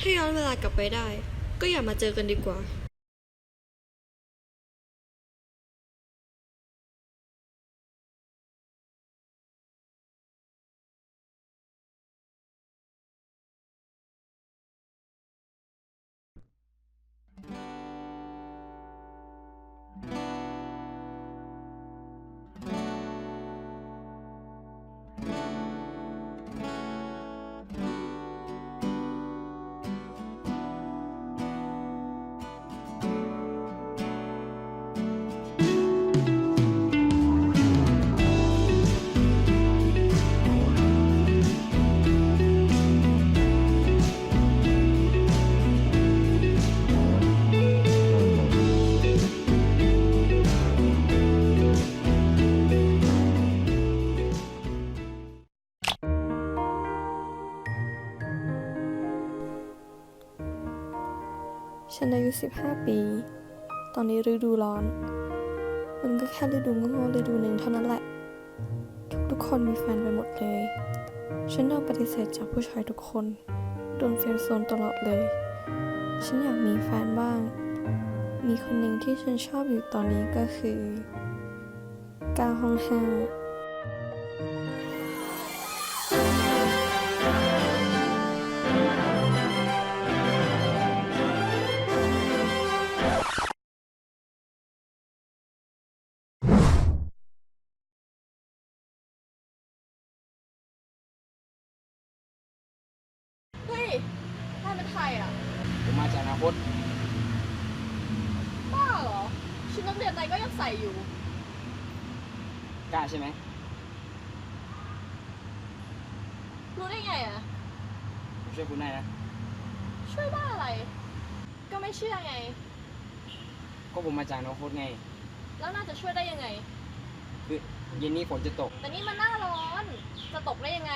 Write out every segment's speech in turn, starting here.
ถ้าย้อนเวลากลับไปได้ ก็อย่ามาเจอกันดีกว่า ฉันอายุ 15 ปี ตอนนี้ฤดูร้อน มันก็แค่ฤดูโง่ๆฤดูหนึ่งเท่านั้นแหละ ทุกๆคนมีแฟนไปหมดเลย ฉันโดนปฏิเสธจากผู้ชายทุกคน โดนเฟรนด์โซนตลอดเลย ฉันอยากมีแฟนบ้าง มีคนหนึ่งที่ฉันชอบอยู่ตอนนี้ก็คือก้าห้องห้า คต บ้าเหรอ ชุดนักเรียนนายก็ยังใส่อยู่ กล้าใช่ไหม รู้ได้ไงอะ ผมช่วยคุณได้นะ ช่วยบ้าอะไร ก็ไม่เชื่อไง ก็ผมมาจากอนาคตไง แล้วน่าจะช่วยได้ยังไง คือเย็นนี้ฝนจะตก แต่นี่มันหน้าร้อน จะตกได้ยังไง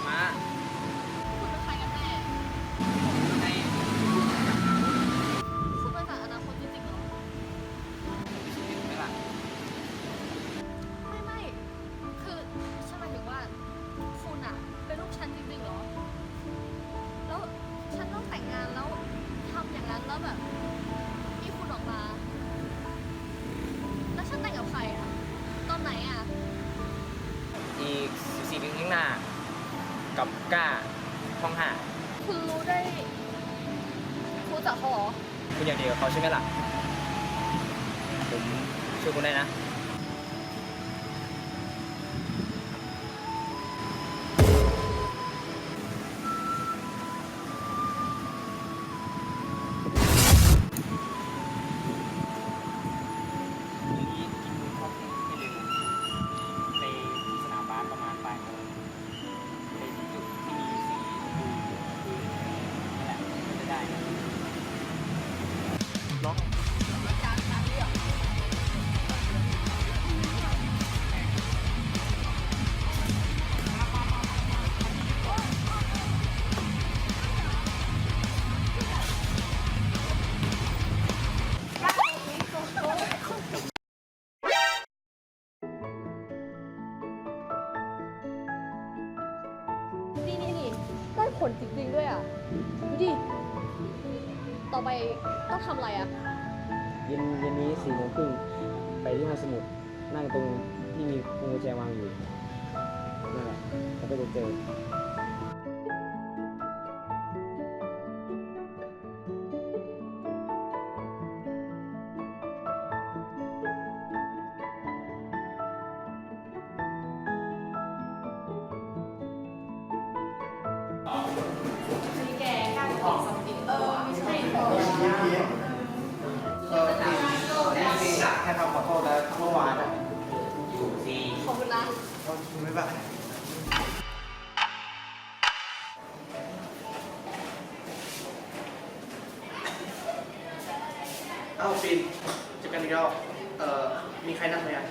กับมาคุณเป็นใครกันแน่ในคุณเป็นจากอนาคตจริงๆเหรอชีวิตไหมล่ะไม่ไม่คือฉันหมายถึงว่าคุณอะเป็นลูกฉันจริงๆเหรอ แล้วฉันต้องแต่งงานแล้วทำอย่างนั้นแล้วแบบมีคุณออกมา แล้วฉันแต่งกับใครอะตอนไหนอะอีก14ปีข้างหน้า กับกล้าห้องห้าคุณรู้ได้คุณรู้จักเขาเหรอคุณอยากเดียวกับเขาใช่ไหมล่ะผมช่วยคุณได้นะ ผลจริงๆด้วยอะ ดูดิ ต่อไปต้องทำอะไรอะ เย็นเย็นนี้สี่โมงครึ่งไปที่ห้องสมุดนั่งตรงที่มีพวงกุญแจวางอยู่นั่นแหละแล้วก็จะเจอ แค่ทำขอโทษแล้วเมื่อวานอะขอบคุณนะไม่แบบเอ้าฟินเจอกันอีกแล้วเอ่อมีใครนั่งไหมอะ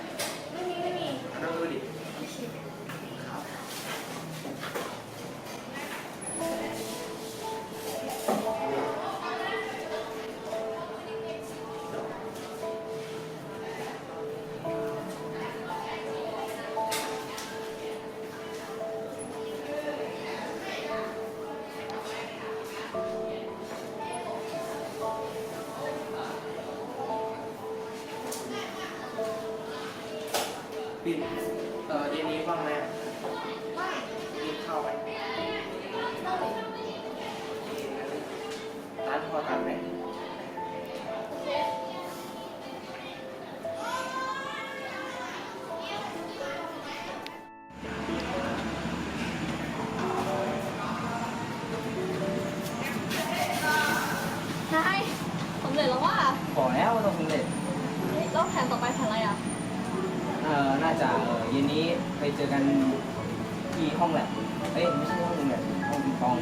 ที่ห้องแลบเอ้ยไม่ใช่ห้องแลบห้องปิงปอง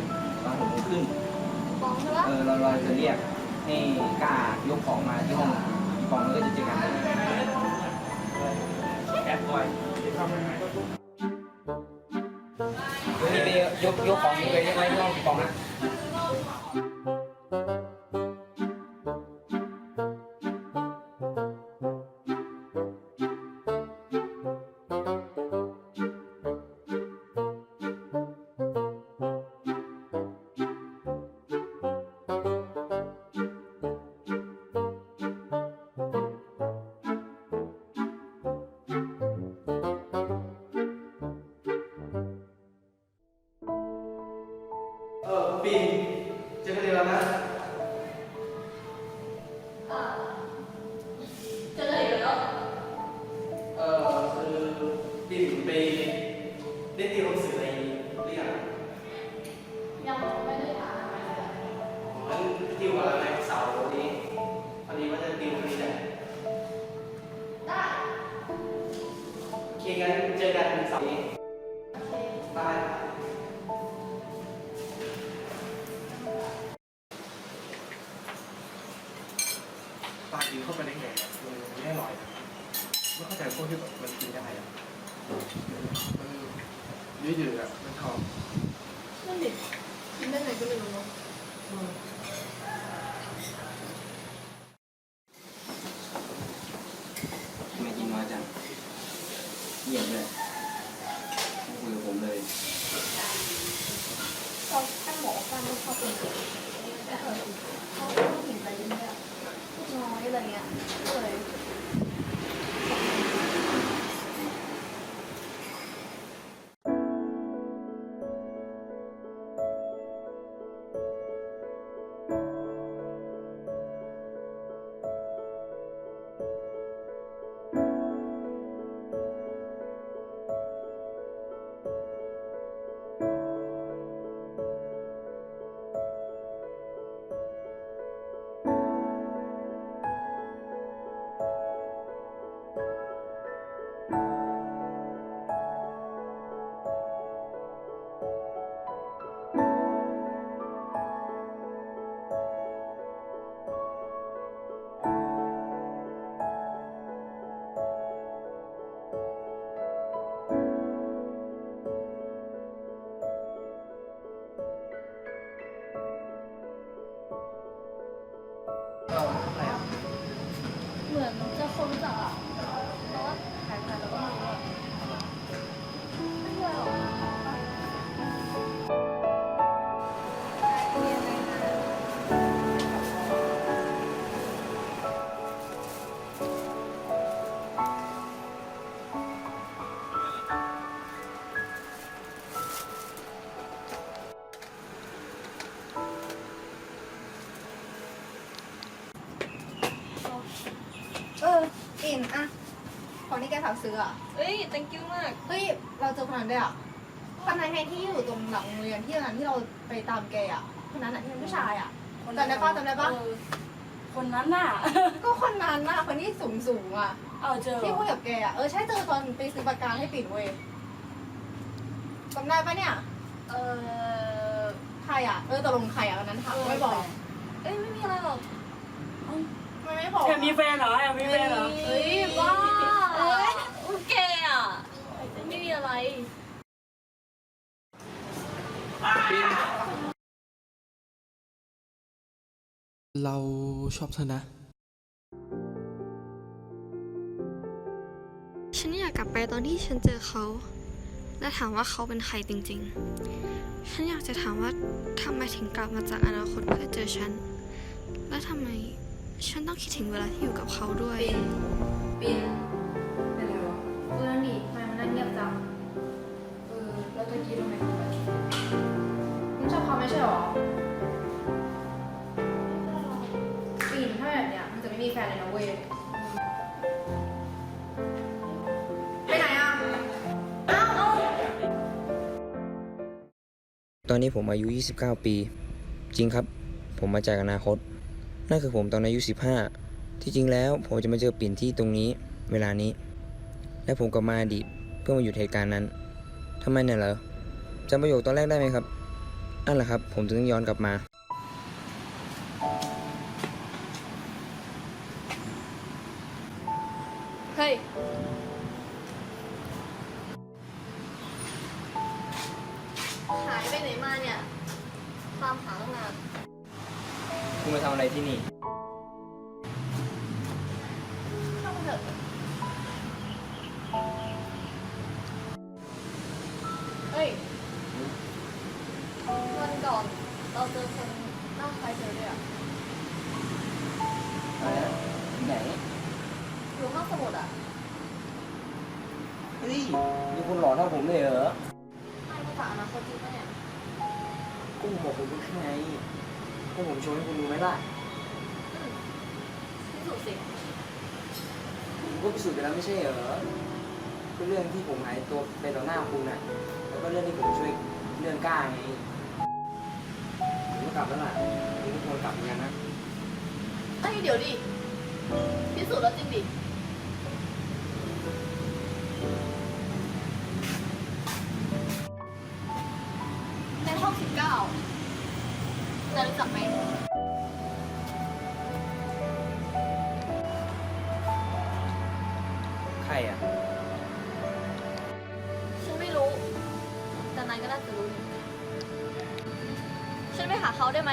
ตอนหกโมงครึ่งฟองใช่ปะเออเราเราจะเรียกให้กล้ายกของมาที่ห้องปิงปองแล้วก็จะเจอกันแอบบ่อยนี่ไปยกยกของนี่ไปยกไว้ที่ห้องปิงปองนะ เออปี ยืดๆอะมันทองนั่นดิกินได้ไงก็ไม่รู้เนาะ ซื้ออะเอ้ย thank you มาก เฮ้ย เราเจอคนนั้นด้วยอะคนนั้นไงที่อยู่ตรงหลังโรงเรียนที่ตอนนั้นที่เราไปตามแกอะ คนนั้นอะที่เป็นผู้ชายอะ จำได้ปะจำได้ปะคนนั้นน่ะ ก็คนนั้นน่ะคนที่สูงสูงๆอะ เอาเจอที่คุยกับแกอะ เออใช่เจอตอนไปซื้อปากกาให้ปิดเว้ยจำได้ปะเนี่ย เออใครอะ เออตกลงใครอะวันนั้นถามไม่บอกเอ้ยไม่มีอะไรหรอกทำไมไม่บอกแอบมีแฟนเหรอแอบมีแฟนเหรอ เฮ้ยบ้าเอ้ยโอเคอะ ไม่มี อะไรเราชอบเธอนะ ฉันอยากกลับไปตอนที่ฉันเจอเขา และถามว่าเขาเป็นใครจริงๆ ฉันอยากจะถามว่าทำไมถึงกลับมาจากอนาคตเพื่อเจอฉัน และทำไมฉันต้องคิดถึงเวลาที่อยู่กับเขาด้วย ปินเป็นไรวะเพื่อนดิทำไมมันนั่งเงียบจัง คิดทำไมกันไปคุณชอบพ่อไม่ใช่หรอปีนถ้าแบบเนี้ยมันจะไม่มีแฟนเลยนะเว้ย ไปไหนอะ อ้าว ตอนนี้ผมอายุ 29 ปี จริงครับ ผมมาจากอนาคต นั่นคือผมตอนอายุ 15 ที่จริงแล้วผมจะมาเจอปิ่นที่ตรงนี้เวลานี้ และผมกลับมาอดีตเพื่อมาอยู่เหตุการณ์นั้นทำไมเนี่ยเหรอ จำประโยคตอนแรกได้ไหมครับนั่นแหละครับ ผมถึงย้อนกลับมา เฮ้ย เราเจอคนหน้าคล้ายเธอด้วยอะอะไรนะที่ไหนอยู่ห้องสมุดอะเฮ้ยมีคนหล่อเท่าผมเลยเหรอไม่มาจากอนาคตจริงปะเนี่ยก็ผมบอกคุณรู้แค่ไงก็ผมโชว์ให้คุณดูไหมล่ะอืมพิสูจน์สิผมก็พิสูจน์ไปแล้วไม่ใช่เหรอก็เรื่องที่ผมหายตัวไปต่อหน้าคุณน่ะแล้วก็เรื่องที่ผมช่วยเรื่องกล้าไงผม ก็กลับแล้วล่ะคุณก็ควรกลับเหมือนกันนะ เอ้ยเดี๋ยวดิพิสูจน์แล้วจริงดิ ในห้องสิบเก้านายรู้จักไหมใครอะ ฉันไม่รู้ แต่นายก็น่าจะรู้อยู่ ฉันไปหาเขาได้ไหม